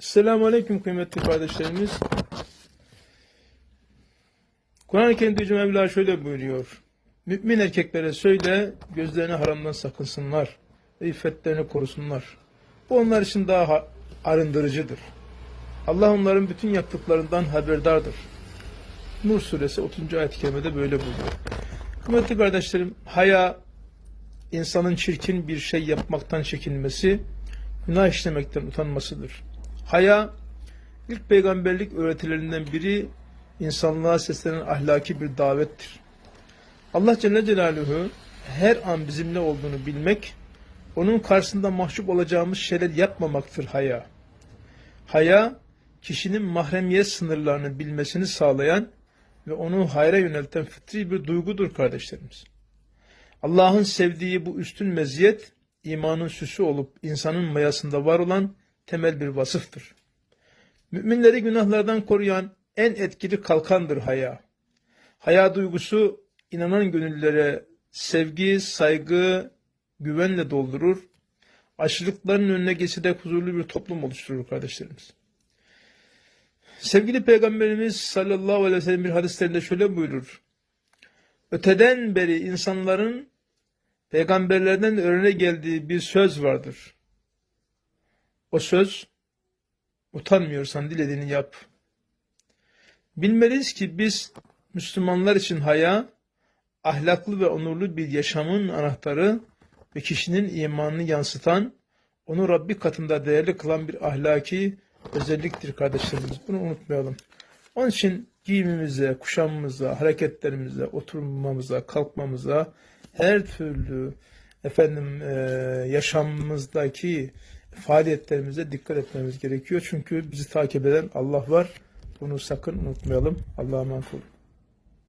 Selamun Aleyküm kıymetli kardeşlerimiz. Kur'an-ı Kerim'de Yüce Mevla şöyle buyuruyor. Mümin erkeklere söyle gözlerini haramdan sakınsınlar ve korusunlar. Bu onlar için daha ha- arındırıcıdır. Allah onların bütün yaptıklarından haberdardır. Nur suresi 30. ayet-i kerimede böyle buyuruyor. Kıymetli kardeşlerim, haya insanın çirkin bir şey yapmaktan çekinmesi, günah işlemekten utanmasıdır. Haya, ilk peygamberlik öğretilerinden biri insanlığa seslenen ahlaki bir davettir. Allah Celle Celaluhu her an bizimle olduğunu bilmek, onun karşısında mahcup olacağımız şeyler yapmamaktır haya. Haya, kişinin mahremiyet sınırlarını bilmesini sağlayan ve onu hayra yönelten fıtri bir duygudur kardeşlerimiz. Allah'ın sevdiği bu üstün meziyet, imanın süsü olup insanın mayasında var olan temel bir vasıftır. Müminleri günahlardan koruyan en etkili kalkandır haya. Haya duygusu inanan gönüllere sevgi, saygı, güvenle doldurur. Aşırılıkların önüne geçerek huzurlu bir toplum oluşturur kardeşlerimiz. Sevgili Peygamberimiz sallallahu aleyhi ve sellem bir hadislerinde şöyle buyurur. Öteden beri insanların peygamberlerden öğrene geldiği bir söz vardır. O söz, utanmıyorsan dilediğini yap. Bilmeliyiz ki biz Müslümanlar için haya, ahlaklı ve onurlu bir yaşamın anahtarı ve kişinin imanını yansıtan, onu Rabbi katında değerli kılan bir ahlaki özelliktir kardeşlerimiz. Bunu unutmayalım. Onun için giyimimize, kuşamımıza, hareketlerimize, oturmamıza, kalkmamıza, her türlü efendim e, yaşamımızdaki faaliyetlerimize dikkat etmemiz gerekiyor. Çünkü bizi takip eden Allah var. Bunu sakın unutmayalım. Allah'a emanet olun.